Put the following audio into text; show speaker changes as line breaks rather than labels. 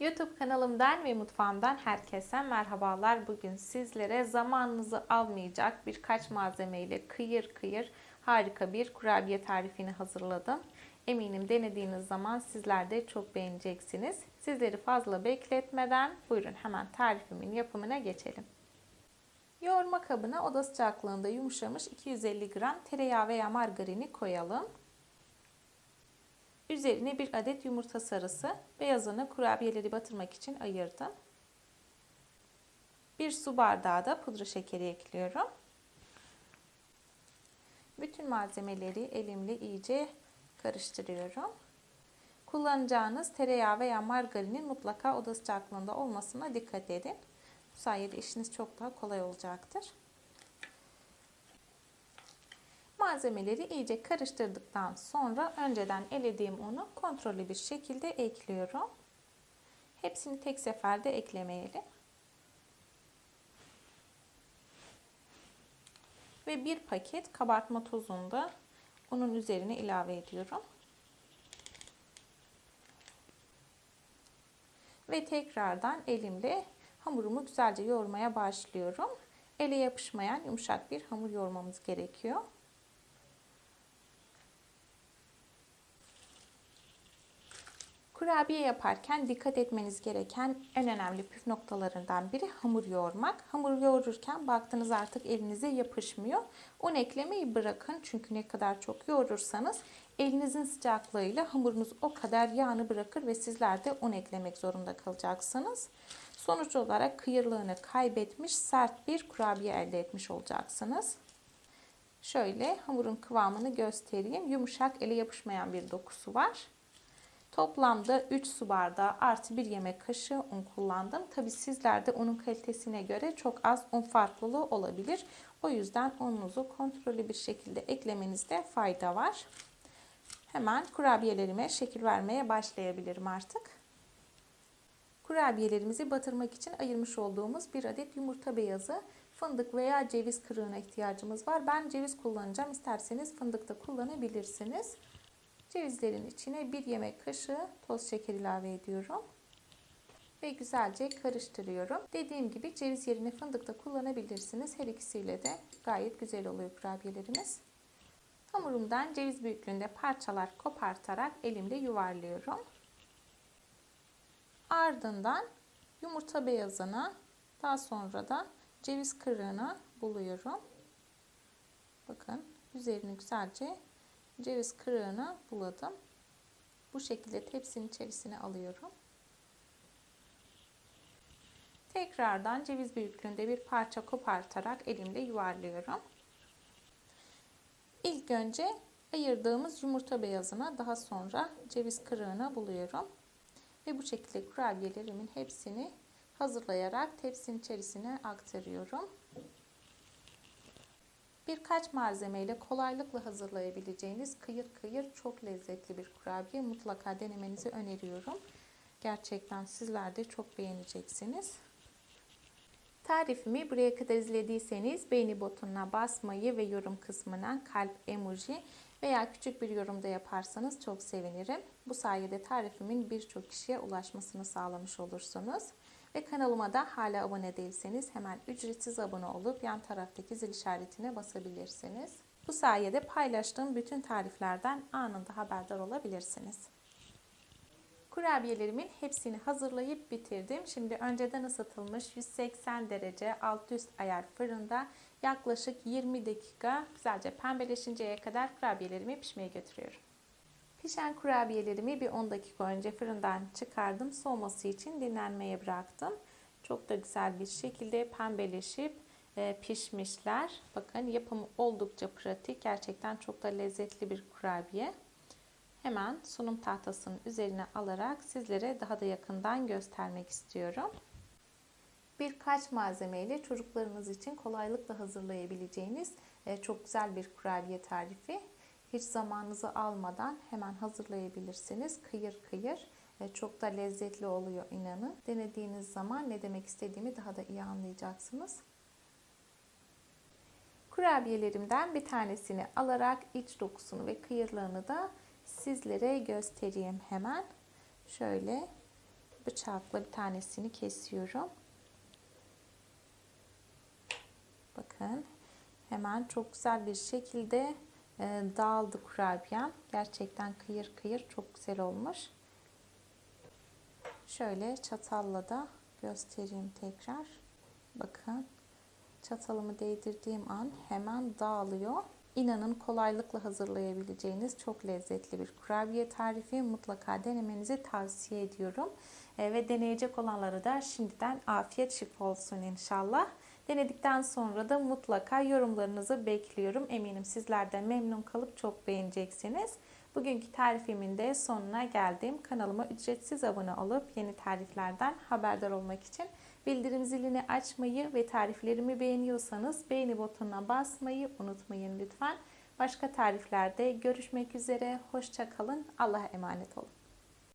YouTube kanalımdan ve mutfağımdan herkese merhabalar. Bugün sizlere zamanınızı almayacak birkaç malzemeyle kıyır kıyır harika bir kurabiye tarifini hazırladım. Eminim denediğiniz zaman sizler de çok beğeneceksiniz. Sizleri fazla bekletmeden buyurun hemen tarifimin yapımına geçelim. Yoğurma kabına oda sıcaklığında yumuşamış 250 gram tereyağı veya margarini koyalım. Üzerine bir adet yumurta sarısı, beyazını kurabiyeleri batırmak için ayırdım. Bir su bardağı da pudra şekeri ekliyorum. Bütün malzemeleri elimle iyice karıştırıyorum. Kullanacağınız tereyağı veya margarinin mutlaka oda sıcaklığında olmasına dikkat edin. Bu sayede işiniz çok daha kolay olacaktır. Malzemeleri iyice karıştırdıktan sonra önceden elediğim unu kontrollü bir şekilde ekliyorum. Hepsini tek seferde eklemeyelim. Ve bir paket kabartma tozunu da unun üzerine ilave ediyorum. Ve tekrardan elimle hamurumu güzelce yoğurmaya başlıyorum. Ele yapışmayan yumuşak bir hamur yoğurmamız gerekiyor. Kurabiye yaparken dikkat etmeniz gereken en önemli püf noktalarından biri hamur yoğurmak. Hamur yoğururken baktınız artık elinize yapışmıyor. Un eklemeyi bırakın çünkü ne kadar çok yoğurursanız elinizin sıcaklığıyla hamurunuz o kadar yağını bırakır ve sizler de un eklemek zorunda kalacaksınız. Sonuç olarak kıyırlığını kaybetmiş sert bir kurabiye elde etmiş olacaksınız. Şöyle hamurun kıvamını göstereyim. Yumuşak ele yapışmayan bir dokusu var. Toplamda 3 su bardağı artı 1 yemek kaşığı un kullandım. Tabi sizlerde unun kalitesine göre çok az un farklılığı olabilir. O yüzden ununuzu kontrollü bir şekilde eklemenizde fayda var. Hemen kurabiyelerime şekil vermeye başlayabilirim artık. Kurabiyelerimizi batırmak için ayırmış olduğumuz bir adet yumurta beyazı, fındık veya ceviz kırığına ihtiyacımız var. Ben ceviz kullanacağım. İsterseniz fındık da kullanabilirsiniz. Cevizlerin içine bir yemek kaşığı toz şeker ilave ediyorum. Ve güzelce karıştırıyorum. Dediğim gibi ceviz yerine fındık da kullanabilirsiniz. Her ikisiyle de gayet güzel oluyor kurabiyelerimiz. Hamurumdan ceviz büyüklüğünde parçalar kopartarak elimle yuvarlıyorum. Ardından yumurta beyazına daha sonra da ceviz kırığına buluyorum. Bakın üzerini güzelce ceviz kırığını buladım. Bu şekilde tepsinin içerisine alıyorum. Tekrardan ceviz büyüklüğünde bir parça kopartarak elimle yuvarlıyorum. İlk önce ayırdığımız yumurta beyazına daha sonra ceviz kırığına buluyorum. Ve bu şekilde kurabiyelerimin hepsini hazırlayarak tepsinin içerisine aktarıyorum. Birkaç malzemeyle kolaylıkla hazırlayabileceğiniz kıyır kıyır çok lezzetli bir kurabiye mutlaka denemenizi öneriyorum. Gerçekten sizler de çok beğeneceksiniz. Tarifimi buraya kadar izlediyseniz beğeni butonuna basmayı ve yorum kısmına kalp emoji veya küçük bir yorumda yaparsanız çok sevinirim. Bu sayede tarifimin birçok kişiye ulaşmasını sağlamış olursunuz. Ve kanalıma da hala abone değilseniz hemen ücretsiz abone olup yan taraftaki zil işaretine basabilirsiniz. Bu sayede paylaştığım bütün tariflerden anında haberdar olabilirsiniz. Kurabiyelerimin hepsini hazırlayıp bitirdim. Şimdi önceden ısıtılmış 180 derece alt üst ayar fırında yaklaşık 20 dakika güzelce pembeleşinceye kadar kurabiyelerimi pişmeye götürüyorum. Pişen kurabiyelerimi bir 10 dakika önce fırından çıkardım. Soğuması için dinlenmeye bıraktım. Çok da güzel bir şekilde pembeleşip e, pişmişler. Bakın yapımı oldukça pratik. Gerçekten çok da lezzetli bir kurabiye. Hemen sunum tahtasının üzerine alarak sizlere daha da yakından göstermek istiyorum. Birkaç malzemeyle çocuklarınız için kolaylıkla hazırlayabileceğiniz e, çok güzel bir kurabiye tarifi hiç zamanınızı almadan hemen hazırlayabilirsiniz. Kıyır kıyır çok da lezzetli oluyor inanın. Denediğiniz zaman ne demek istediğimi daha da iyi anlayacaksınız. Kurabiyelerimden bir tanesini alarak iç dokusunu ve kıyırlarını da sizlere göstereyim hemen. Şöyle bıçakla bir tanesini kesiyorum. Bakın hemen çok güzel bir şekilde e, dağıldı kurabiyem. Gerçekten kıyır kıyır çok güzel olmuş. Şöyle çatalla da göstereyim tekrar. Bakın çatalımı değdirdiğim an hemen dağılıyor. İnanın kolaylıkla hazırlayabileceğiniz çok lezzetli bir kurabiye tarifi. Mutlaka denemenizi tavsiye ediyorum. E, ve deneyecek olanlara da şimdiden afiyet şifa olsun inşallah. Denedikten sonra da mutlaka yorumlarınızı bekliyorum. Eminim sizler de memnun kalıp çok beğeneceksiniz. Bugünkü tarifimin de sonuna geldim. Kanalıma ücretsiz abone olup yeni tariflerden haberdar olmak için bildirim zilini açmayı ve tariflerimi beğeniyorsanız beğeni butonuna basmayı unutmayın lütfen. Başka tariflerde görüşmek üzere. Hoşça kalın. Allah'a emanet olun.